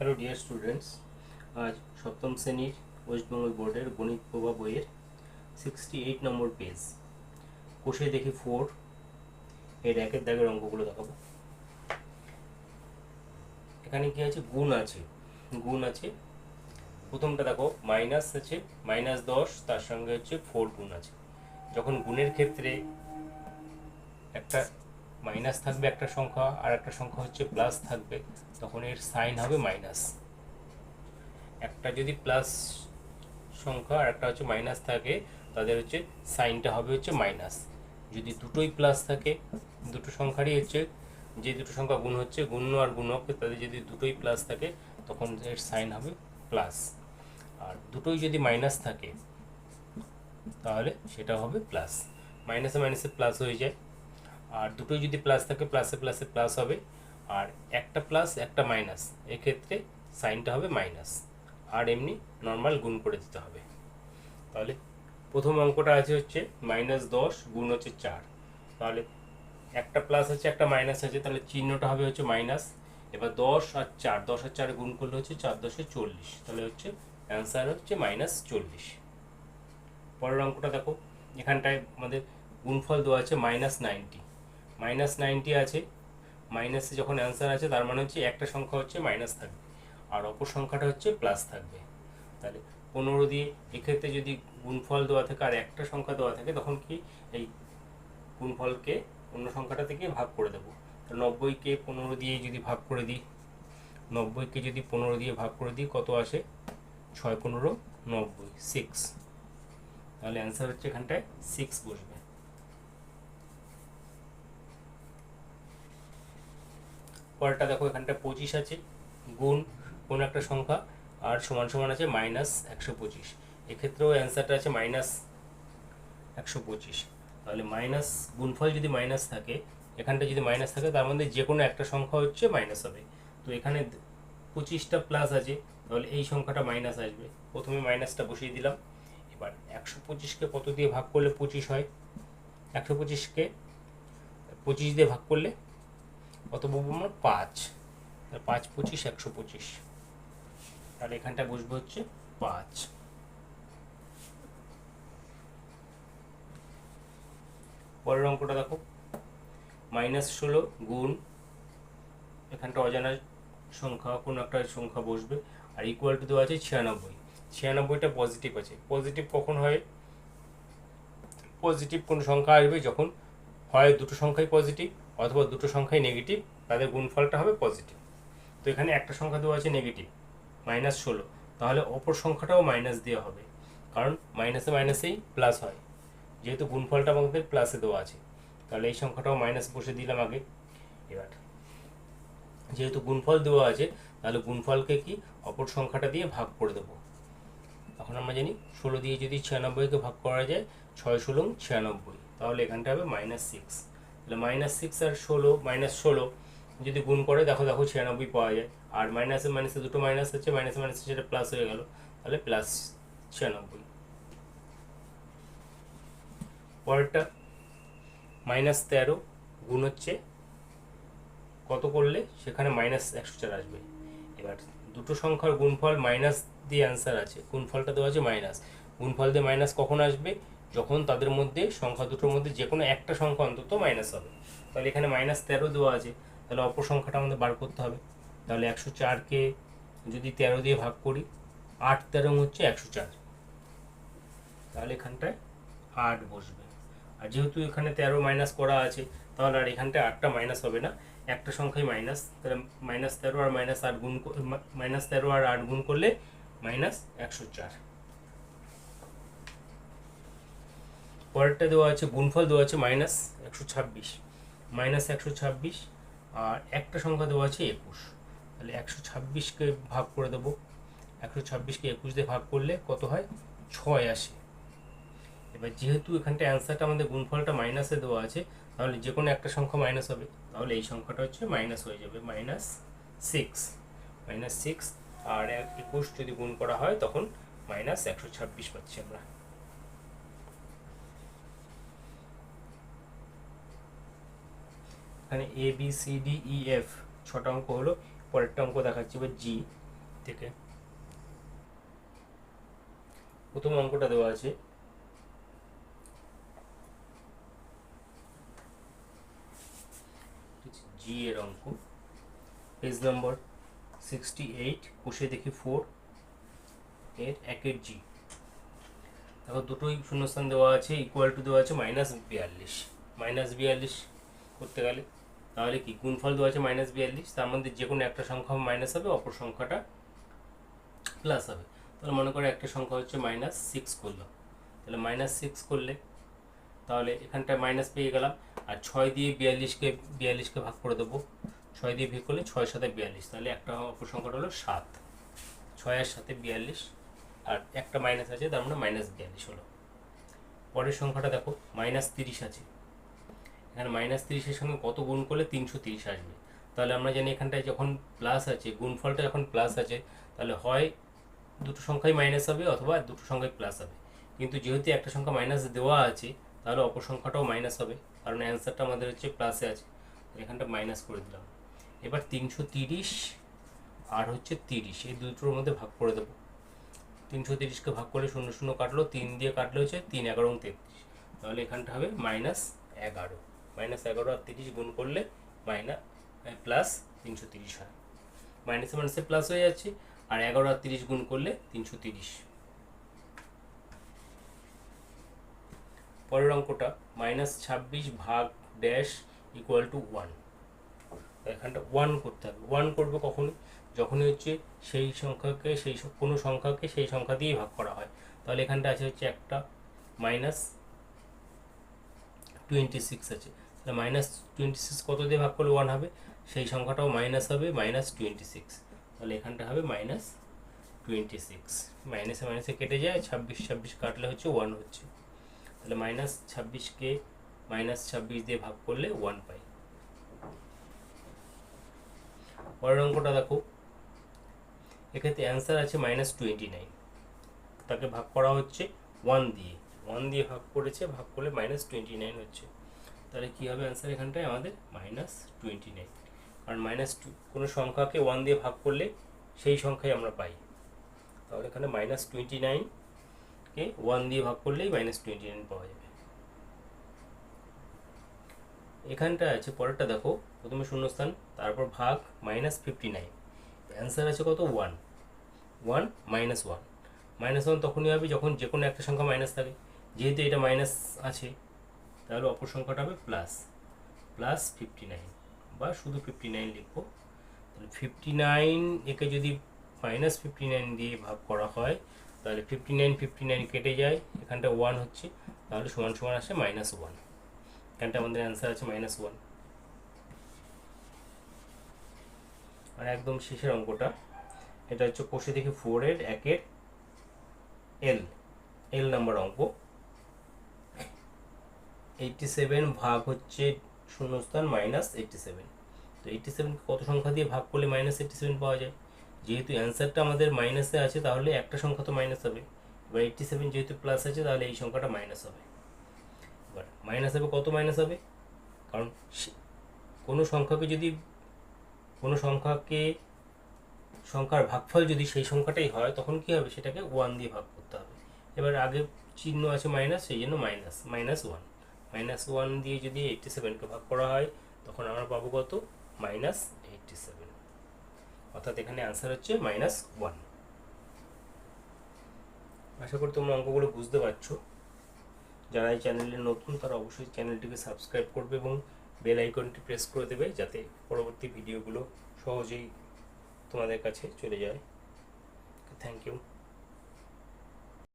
Hello dear students, আজ সপ্তম শ্রেণির ওয়েস্টবেঙ্গল বোর্ডের গণিত প্রভা বইয়ের সিক্সটি এইট নম্বর পেজ কোষে দেখি ফোর এর একের দাগের অঙ্কগুলো দেখাবো। এখানে কি আছে? গুণ আছে। গুণ আছে। প্রথমটা দেখো মাইনাস আছে মাইনাস দশ, তার সঙ্গে হচ্ছে ফোর গুণ আছে। যখন গুণের ক্ষেত্রে একটা মাইনাস থাকবে একটা সংখ্যা, আর একটা সংখ্যা হচ্ছে প্লাস থাকবে। তখন এর সাইন হবে মাইনাস। একটা যদি প্লাস সংখ্যা আর একটা হচ্ছে মাইনাস থাকে, তাদের হচ্ছে সাইনটা হবে হচ্ছে মাইনাস। যদি দুটোই প্লাস থাকে, দুটো সংখ্যারই হচ্ছে, যে দুটো সংখ্যা গুণ হচ্ছে গুণ্য আর গুণক, তাদের যদি দুটোই প্লাস থাকে, তখন এর সাইন হবে প্লাস। আর দুটোই যদি মাইনাস থাকে, তাহলে সেটা হবে প্লাস। মাইনাসে মাইনাসে প্লাস হয়ে যায়। আর দুটোই যদি প্লাস থাকে, প্লাসে প্লাসে প্লাস হবে আর একটা প্লাস একটা মাইনাস এক্ষেত্রে সাইনটা হবে মাইনাস আর এমনি নর্মাল গুণ করে দিতে হবে। তাহলে প্রথম অঙ্কটা আছে হচ্ছে মাইনাস দশ গুণ হচ্ছে চার। তাহলে একটা প্লাস আছে, একটা মাইনাস আছে, তাহলে চিহ্নটা হবে হচ্ছে মাইনাস এবার দশ আর চার, দশ আর চার গুণ করলে হচ্ছে চার দশে চল্লিশ। তাহলে হচ্ছে অ্যান্সার হচ্ছে মাইনাস চল্লিশ। পরের অঙ্কটা দেখো। এখানটায় আমাদের গুণফল দেওয়া আছে মাইনাস নাইনটি মাইনাস নাইনটি আছে মাইনাসে যখন অ্যান্সার আছে, তার মানে হচ্ছে একটা সংখ্যা হচ্ছে মাইনাস থাকবে। আর অপর সংখ্যাটা হচ্ছে প্লাস থাকবে। তাহলে পনেরো দিয়ে এক্ষেত্রে যদি গুণফল দেওয়া থাকে আর একটা সংখ্যা দেওয়া থাকে, তখন কি এই গুণফলকে অন্য সংখ্যাটা থেকে ভাগ করে দেবো? নব্বইকে পনেরো দিয়ে যদি ভাগ করে দিই, নব্বইকে যদি পনেরো দিয়ে ভাগ করে দিই, কত আসে? ছয় পনেরো নব্বই সিক্স তাহলে অ্যান্সার হচ্ছে এখানটায় সিক্স বসবে। পরেরটা দেখো, এখানটা পঁচিশ আছে, গুণ কোন একটা সংখ্যা, আর সমান সমান আছে মাইনাস একশো পঁচিশ। এক্ষেত্রেও অ্যান্সারটা আছে মাইনাস একশো পঁচিশ। তাহলে মাইনাস গুণফল যদি মাইনাস থাকে, এখানটা যদি মাইনাস থাকে, তার মধ্যে যে কোনো একটা সংখ্যা হচ্ছে মাইনাস হবে। তো এখানে পঁচিশটা প্লাস আছে, তাহলে এই সংখ্যাটা মাইনাস আসবে। প্রথমে মাইনাসটা বসিয়ে দিলাম। এবার একশো পঁচিশকে কত দিয়ে ভাগ করলে পঁচিশ হয়? একশো পঁচিশকে পঁচিশ দিয়ে ভাগ করলে কত বলব আমরা? পাঁচ। পাঁচ পঁচিশ, একশো পঁচিশ। তাহলে এখানটা বসবে হচ্ছে পাঁচ। পরের অঙ্কটা দেখো। মাইনাস ষোলো গুণ এখানটা অজানা সংখ্যা, কোনো একটা সংখ্যা বসবে। আর ইকুয়াল টু দেওয়া আছে ছিয়ানব্বই। ছিয়ানব্বইটা পজিটিভ আছে। পজিটিভ কখন হয়? পজিটিভ কোনো সংখ্যা আসবে? যখন হয় দুটো সংখ্যাই পজিটিভ অথবা দুটো সংখ্যাই নেগেটিভ তাদের গুণফলটা হবে পজিটিভ তো এখানে একটা সংখ্যা দেওয়া আছে নেগেটিভ মাইনাস ষোলো। তাহলে অপর সংখ্যাটাও মাইনাস দেওয়া হবে, কারণ মাইনাসে মাইনাসেই প্লাস হয়। যেহেতু গুণফলটা আমাদের প্লাসে দেওয়া আছে, তাহলে এই সংখ্যাটাও মাইনাস বসে দিলাম আগে। এবার, যেহেতু গুণফল দেওয়া আছে, তাহলে গুণফলকে কি? অপর সংখ্যাটা দিয়ে ভাগ করে দেবো। এখন আমরা জানি ষোলো দিয়ে যদি ছিয়ানব্বইকে ভাগ করা যায়, ছয় ষোলো ছিয়ানব্বই। তাহলে এখানটা হবে মাইনাস সিক্স তাহলে মাইনাস সিক্স আর ষোলো মাইনাস ষোলো, যদি গুণ করে দেখো দেখো ছিয়ানব্বই পাওয়া যায়। আর মাইনাসে মাইনাসে দুটো মাইনাস আছে মাইনাসে মাইনাসে সেটা প্লাস হয়ে গেল, তাহলে প্লাস ছিয়ানব্বই। পরেরটা মাইনাস তেরো গুণ হচ্ছে, কত করলে? সেখানে মাইনাস একশো চার আসবে। এবার দুটো সংখ্যার গুণফল মাইনাস দিয়ে অ্যান্সার আছে। গুণফলটা দেওয়া আছে মাইনাস গুণফল দিয়ে মাইনাস কখন আসবে? যখন তাদের মধ্যে সংখ্যা দুটোর মধ্যে যে কোনো একটা সংখ্যা অন্তত মাইনাস হবে। তাহলে এখানে মাইনাস তেরো দেওয়া আছে, তাহলে অপর সংখ্যাটা আমাদের বার করতে হবে। তাহলে একশো চারকে যদি তেরো দিয়ে ভাগ করি, আট তেরো হচ্ছে একশো চার। তাহলে এখানটায় আট বসবে। আর যেহেতু এখানে তেরো মাইনাস করা আছে, তাহলে আর এখানটায় আটটা মাইনাস হবে না। একটা সংখ্যাই মাইনাস তাহলে মাইনাস তেরো আর মাইনাস আট গুণ মাইনাস তেরো আর আট গুণ করলে মাইনাস একশো চার। পরেরটা দেওয়া আছে, গুণফল দেওয়া আছে মাইনাস একশো ছাব্বিশ মাইনাস একশো ছাব্বিশ, আর একটা সংখ্যা দেওয়া আছে একুশ। তাহলে একশো ছাব্বিশকে ভাগ করে দেবো। একশো ছাব্বিশকে একুশ দিয়ে ভাগ করলে কত হয়? ছয় আসে। এবার যেহেতু এখানটা অ্যান্সারটা আমাদের গুণফলটা মাইনাসে দেওয়া আছে, তাহলে যে কোনো একটা সংখ্যা মাইনাস হবে। তাহলে এই সংখ্যাটা হচ্ছে মাইনাস হয়ে যাবে মাইনাস সিক্স মাইনাস সিক্স আর এক একুশ যদি গুণ করা হয়, তখন মাইনাস একশো ছাব্বিশ পাচ্ছি আমরা। এখানে A B C D E F ছটা অঙ্ক হলো, পরেরটা অঙ্ক দেখাচ্ছি এবার জি থেকে। প্রথম অঙ্কটা দেওয়া আছে। জি এর অঙ্ক। পেজ নম্বর সিক্সটি এইট কোষে দেখি ফোর এর একের জি দেখো, দুটোই শূন্যস্থান দেওয়া আছে ইকুয়াল টু দেওয়া আছে মাইনাস বিয়াল্লিশ। মাইনাস বিয়াল্লিশ করতে গেলে তাহলে কি? গুণফল দেওয়া আছে মাইনাস বিয়াল্লিশ, তার মধ্যে যে কোনো একটা সংখ্যা মাইনাস হবে, অপর সংখ্যাটা প্লাস হবে। তাহলে মনে করে একটা সংখ্যা হচ্ছে মাইনাস সিক্স করলাম তাহলে মাইনাস সিক্স করলে, তাহলে এখানটায় মাইনাস পেয়ে গেলাম। আর ছয় দিয়ে বিয়াল্লিশকে বিয়াল্লিশকে ভাগ করে দেবো। ছয় দিয়ে ভাগ করলে ছয় সাথে বিয়াল্লিশ, তাহলে একটা অপর সংখ্যাটা হলো সাত। ছয়ের সাথে বিয়াল্লিশ, আর একটা মাইনাস আছে, তার মানে মাইনাস বিয়াল্লিশ হলো। পরের সংখ্যাটা দেখো মাইনাস তিরিশ আছে। এখানে মাইনাস তিরিশের সঙ্গে কত গুণ করলে তিনশো তিরিশ আসবে? তাহলে আমরা জানি এখানটায় যখন প্লাস আছে, গুণফলটা যখন প্লাস আছে, তাহলে হয় দুটো সংখ্যাই মাইনাস হবে অথবা দুটো সংখ্যাই প্লাস হবে। কিন্তু যেহেতু একটা সংখ্যা মাইনাস দেওয়া আছে, তাহলে অপর সংখ্যাটাও মাইনাস হবে। কারণ অ্যান্সারটা আমাদের হচ্ছে প্লাসে আছে। এখানটা মাইনাস করে দিলাম। এবার তিনশো তিরিশ আর হচ্ছে তিরিশ, এই দুটোর মধ্যে ভাগ করে দেবো। তিনশো তিরিশকে ভাগ করে শূন্য শূন্য কাটলো, তিন দিয়ে কাটলে হচ্ছে তিন এগারো তেত্রিশ। তাহলে এখানটা হবে মাইনাস এগারো। মাইনাস এগারো আর তিরিশ গুণ করলে মাইনাস প্লাস তিনশো তিরিশ হয়। মাইনাসে মাইনাসে প্লাস হয়ে যাচ্ছে, আর এগারো আর তিরিশ গুণ করলে তিনশো তিরিশ। পরের অঙ্কটা, মাইনাস ছাব্বিশ ভাগ ড্যাশ ইকুয়াল টু ওয়ান এখানটা ওয়ান করতে হবে। ওয়ান করবে কখনই, যখনই হচ্ছে সেই সংখ্যাকে, সেই কোনো সংখ্যাকে সেই সংখ্যা দিয়েই ভাগ করা হয়। তাহলে এখানটা আছে হচ্ছে একটা, মাইনাস টোয়েন্টি সিক্স আছে। তাহলে মাইনাস টোয়েন্টি সিক্স কত দিয়ে ভাগ করলে ওয়ান হবে? সেই সংখ্যাটাও মাইনাস হবে মাইনাস টোয়েন্টি সিক্স তাহলে এখানটা হবে মাইনাস টোয়েন্টি সিক্স মাইনাসে মাইনাসে কেটে যায়, ছাব্বিশ ছাব্বিশ কাটলে হচ্ছে ওয়ান হচ্ছে। তাহলে মাইনাস ছাব্বিশকে মাইনাস ছাব্বিশ দিয়ে ভাগ করলে ওয়ান পাই। পরের অঙ্কটা দেখো। এক্ষেত্রে অ্যান্সার আছে মাইনাস টোয়েন্টি নাইন তাকে ভাগ করা হচ্ছে ওয়ান দিয়ে। ওয়ান দিয়ে ভাগ করেছে, ভাগ করলে মাইনাস টোয়েন্টি নাইন হচ্ছে। তাহলে কী হবে অ্যান্সার এখানটায়? আমাদের মাইনাস টোয়েন্টি নাইন কারণ মাইনাস টু কোনো সংখ্যাকে ওয়ান দিয়ে ভাগ করলে সেই সংখ্যাই আমরা পাই। তাহলে এখানে মাইনাস টোয়েন্টি নাইনকে ওয়ান দিয়ে ভাগ করলেই মাইনাস টোয়েন্টি নাইন পাওয়া যাবে। এখানটা আছে, পরেরটা দেখো। প্রথমে শূন্যস্থান, তারপর ভাগ মাইনাস ফিফটি নাইন অ্যান্সার আছে কত? One one minus one minus one তখনই হবে যখন যে কোনো একটা সংখ্যা মাইনাস থাকে। যেহেতু এটা মাইনাস আছে তাহলে অপর সংখ্যাটা হবে প্লাস প্লাস ফিফটি নাইন বা শুধু ফিফটি নাইন লিখব। তাহলে ফিফটি নাইন একে যদি মাইনাস ফিফটি নাইন দিয়ে ভাগ করা হয়, তাহলে ফিফটি নাইন ফিফটি নাইন কেটে যায়, এখানটা ওয়ান হচ্ছে, তাহলে সমান সমান আসে মাইনাস ওয়ান এখানটা আমাদের অ্যান্সার আছে মাইনাস ওয়ান আর একদম শেষের অঙ্কটা, এটা হচ্ছে কোষে দেখি ফোরের একের এল এল নাম্বার অঙ্ক। এইটটি সেভেন ভাগ হচ্ছে শূন্যস্থান মাইনাস এইটটি সেভেন তো এইটটি সেভেন কত সংখ্যা দিয়ে ভাগ করলে মাইনাস এইটটি সেভেন পাওয়া যায়? যেহেতু অ্যান্সারটা আমাদের মাইনাসে আছে, তাহলে একটা সংখ্যা তো মাইনাস হবে। এবার এইটটি সেভেন যেহেতু প্লাস আছে, তাহলে এই সংখ্যাটা মাইনাস হবে। এবার মাইনাস হবে কত মাইনাস হবে? কারণ কোনো সংখ্যাকে যদি কোনো সংখ্যাকে সংখ্যার ভাগফল যদি সেই সংখ্যাটাই হয়, তখন কি হবে? সেটাকে ওয়ান দিয়ে ভাগ করতে হবে। এবার আগে চিহ্ন আছে মাইনাস সেই জন্য minus minus one minus one দিয়ে যদি এইটটি সেভেনকে ভাগ করা হয়, তখন আমরা পাবো কত? মাইনাস এইটটি সেভেন অর্থাৎ এখানে অ্যান্সার হচ্ছে মাইনাস ওয়ান আশা করি তোমরা অঙ্কগুলো বুঝতে পারছ। যারা এই চ্যানেলে নতুন, তারা অবশ্যই চ্যানেলটিকে সাবস্ক্রাইব করবে এবং বেল আইকনটি প্রেস করে দেবে যাতে পরবর্তী ভিডিওগুলো সহজেই তোমাদের কাছে চলে যায়। Thank you